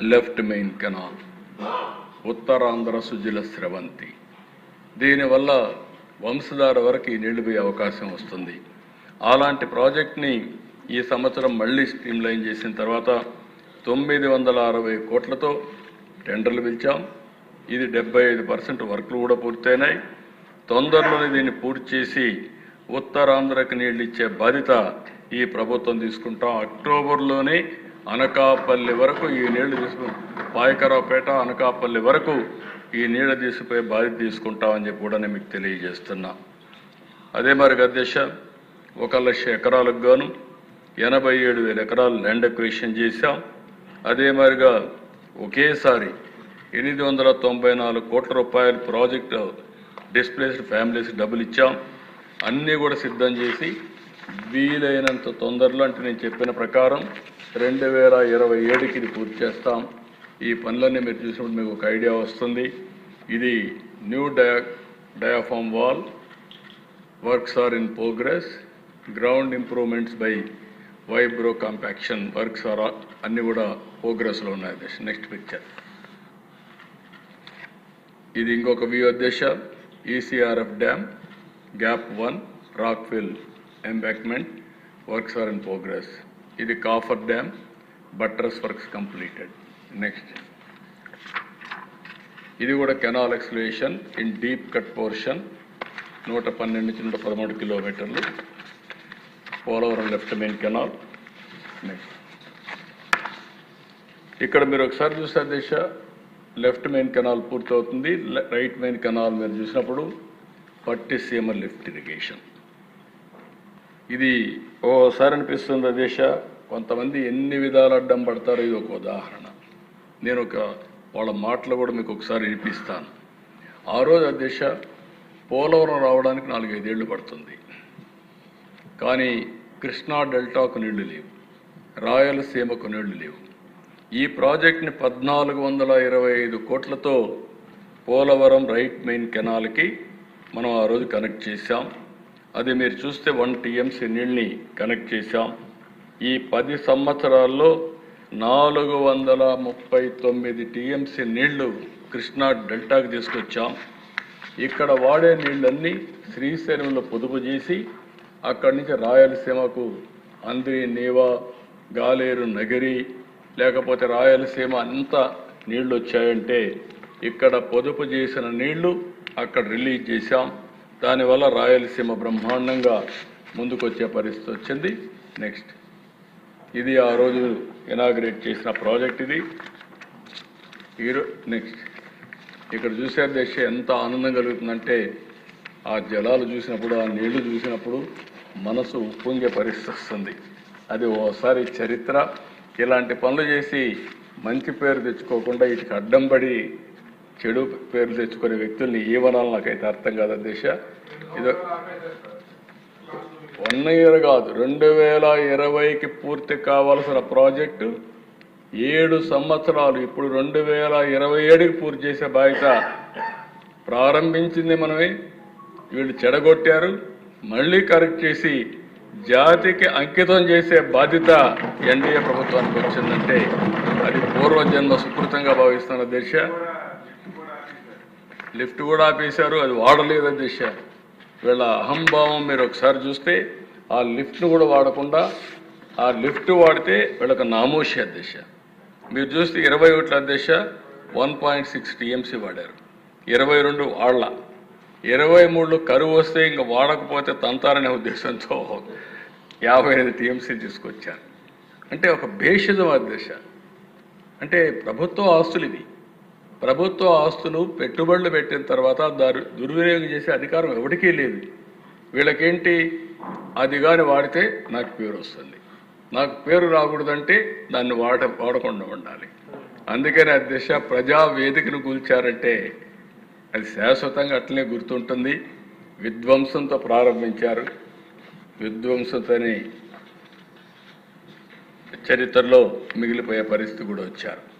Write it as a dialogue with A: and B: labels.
A: Left main canal. Uttarandhra Sujala Sravanthi. దీనివల్ల వంశధార వరకు ఈ నీళ్ళు పోయే అవకాశం వస్తుంది. అలాంటి ప్రాజెక్ట్ని ఈ సంవత్సరం మళ్ళీ స్ట్రీమ్లైన్ చేసిన తర్వాత తొమ్మిది వందల అరవై కోట్లతో టెండర్లు పిలిచాం. ఇది డెబ్బై ఐదు పర్సెంట్ వర్క్లు కూడా పూర్తయినాయి. తొందరలోనే దీన్ని పూర్తి చేసి ఉత్తరాంధ్రకు నీళ్ళు ఇచ్చే బాధ్యత ఈ ప్రభుత్వం తీసుకుంటాం. అక్టోబర్లోనే అనకాపల్లి వరకు ఈ నీళ్ళు తీసుకు పాయకరావుపేట అనకాపల్లి వరకు ఈ నీళ్ళు తీసుకుపోయే బాధ్యత తీసుకుంటామని చెప్పి కూడా నేను మీకు తెలియజేస్తున్నా. అదే మరి అధ్యక్ష ఒక లక్ష ఎకరాలకు గాను ఎనభై ఏడు వేల ఎకరాలు ల్యాండ్ ఎక్వేషన్ చేశాం. అదే మాదిరిగా ఒకేసారి ఎనిమిది వందల తొంభై నాలుగు కోట్ల రూపాయల ప్రాజెక్టు డిస్ప్లేస్డ్ ఫ్యామిలీస్ డబ్బులు ఇచ్చాం. అన్నీ కూడా సిద్ధం చేసి వీలైనంత తొందరలో అంటే నేను చెప్పిన ప్రకారం రెండు వేల ఇరవై ఏడుకి ఇది పూర్తి చేస్తాం. ఈ పనులన్నీ మీరు చూసినప్పుడు మీకు ఒక ఐడియా వస్తుంది. ఇది new dia diaphragm wall works are in progress ground improvements by vibro compaction works are అన్ని కూడా ప్రోగ్రెస్లో ఉన్నాయి. Next picture. ఇది ఇంకొక view ఉద్దేశ ECRF dam gap one rockfill embankment works are in progress. ఇది coffer dam buttress works completed. Next ఇది కూడా canal excavation in deep cut portion నూట పన్నెండు నుంచి నూట పదమూడు కిలోమీటర్లు. Polavaram left main canal. Next ఇక్కడ మీరు ఒకసారి చూసారు దిశ లెఫ్ట్ మెయిన్ కెనాల్ పూర్తవుతుంది. రైట్ మెయిన్ కెనాల్ మీరు చూసినప్పుడు పట్టిసీమ లిఫ్ట్ ఇరిగేషన్. ఇది ఓసారి అనిపిస్తుంది దేశ కొంతమంది ఎన్ని విధాలు అడ్డం పడతారో ఇది ఒక ఉదాహరణ. నేను ఒక వాళ్ళ మాటలు కూడా మీకు ఒకసారి వినిపిస్తాను. ఆ రోజు అధ్యక్ష పోలవరం రావడానికి నాలుగైదేళ్ళు పడుతుంది. కానీ కృష్ణా డెల్టాకు నీళ్ళు లేవు. రాయలసీమకు నీళ్ళు లేవు. ఈ ప్రాజెక్ట్ని పద్నాలుగు వందల ఇరవై ఐదు కోట్లతో పోలవరం రైట్ మెయిన్ కెనాల్కి మనం ఆ రోజు కనెక్ట్ చేశాం. అది మీరు చూస్తే వన్ టీఎంసీ నీళ్ళని కనెక్ట్ చేశాం. ఈ పది సంవత్సరాల్లో నాలుగు వందల ముప్పై తొమ్మిది టీఎంసీ నీళ్ళు కృష్ణా డెల్టాకు తీసుకొచ్చాం. ఇక్కడ వాడే నీళ్ళన్నీ శ్రీశైలంలో పొదుపు చేసి అక్కడి నుంచి రాయలసీమకు అంద్రి నీవా గాలేరు నగరి లేకపోతే రాయలసీమ అంతా నీళ్ళు వచ్చాయంటే ఇక్కడ పొదుపు చేసిన నీళ్ళు అక్కడ రిలీజ్ చేశాం. దానివల్ల రాయలసీమ బ్రహ్మాండంగా ముందుకొచ్చే పరిస్థితి వచ్చింది. నెక్స్ట్ ఇది ఆ రోజు ఇనాగ్రేట్ చేసిన ప్రాజెక్ట్ ఇది. ఈరో నెక్స్ట్ ఇక్కడ చూసే దేశ ఎంత ఆనందం కలుగుతుందంటే ఆ జలాలు చూసినప్పుడు ఆ నీళ్ళు చూసినప్పుడు మనసు ఉప్పొంగే పరిస్థితి వస్తుంది. అది ఓసారి చరిత్ర. ఇలాంటి పనులు చేసి మంచి పేరు తెచ్చుకోకుండా వీటికి అడ్డం పడి చెడు పేరు తెచ్చుకునే వ్యక్తుల్ని ఏమనాలి నాకైతే అర్థం కాదు దిశ? ఇదో. వన్ ఇయర్ కాదు రెండు వేల ఇరవైకి పూర్తి కావాల్సిన ప్రాజెక్టు ఏడు సంవత్సరాలు ఇప్పుడు రెండు వేల ఇరవై ఏడుకి పూర్తి చేసే బాధ్యత ప్రారంభించింది మనమే. వీళ్ళు చెడగొట్టారు మళ్ళీ కరెక్ట్ చేసి జాతికి అంకితం చేసే బాధ్యత ఎన్డీఏ ప్రభుత్వానికి వచ్చిందంటే అది పూర్వజన్మ సుకృతంగా భావిస్తున్న దిశ. లిఫ్ట్ కూడా ఆపేశారు అది వాడలేదు చేశారు. వీళ్ళ అహంభావం మీరు ఒకసారి చూస్తే ఆ లిఫ్ట్ను కూడా వాడకుండా ఆ లిఫ్ట్ వాడితే వీళ్ళకి నామోషి అధ్యక్ష. మీరు చూస్తే ఇరవై ఒకటి అధ్యక్ష వన్ పాయింట్ సిక్స్ టీఎంసీ వాడారు. ఇరవై రెండు వాళ్ళ ఇరవై మూడులో కరువు వస్తే ఇంకా వాడకపోతే తంతారనే ఉద్దేశంతో యాభై ఐదు టీఎంసీ తీసుకొచ్చారు. అంటే ఒక భేషజం అధ్యక్ష. అంటే ప్రభుత్వ ఆస్తులు ఇవి. ప్రభుత్వ ఆస్తులు పెట్టుబడులు పెట్టిన తర్వాత దారు దుర్వినియోగం చేసే అధికారం ఎవరికీ లేదు. వీళ్ళకేంటి? అది కానీ వాడితే నాకు పేరు వస్తుంది. నాకు పేరు రాకూడదంటే దాన్ని వాడ వాడకుండా ఉండాలి. అందుకని అధ్యక్ష ప్రజా వేదికను కూల్చారంటే అది శాశ్వతంగా అట్లనే గుర్తుంటుంది. విధ్వంసంతో ప్రారంభించారు. విధ్వంసతని చరిత్రలో మిగిలిపోయే పరిస్థితి కూడా వచ్చారు.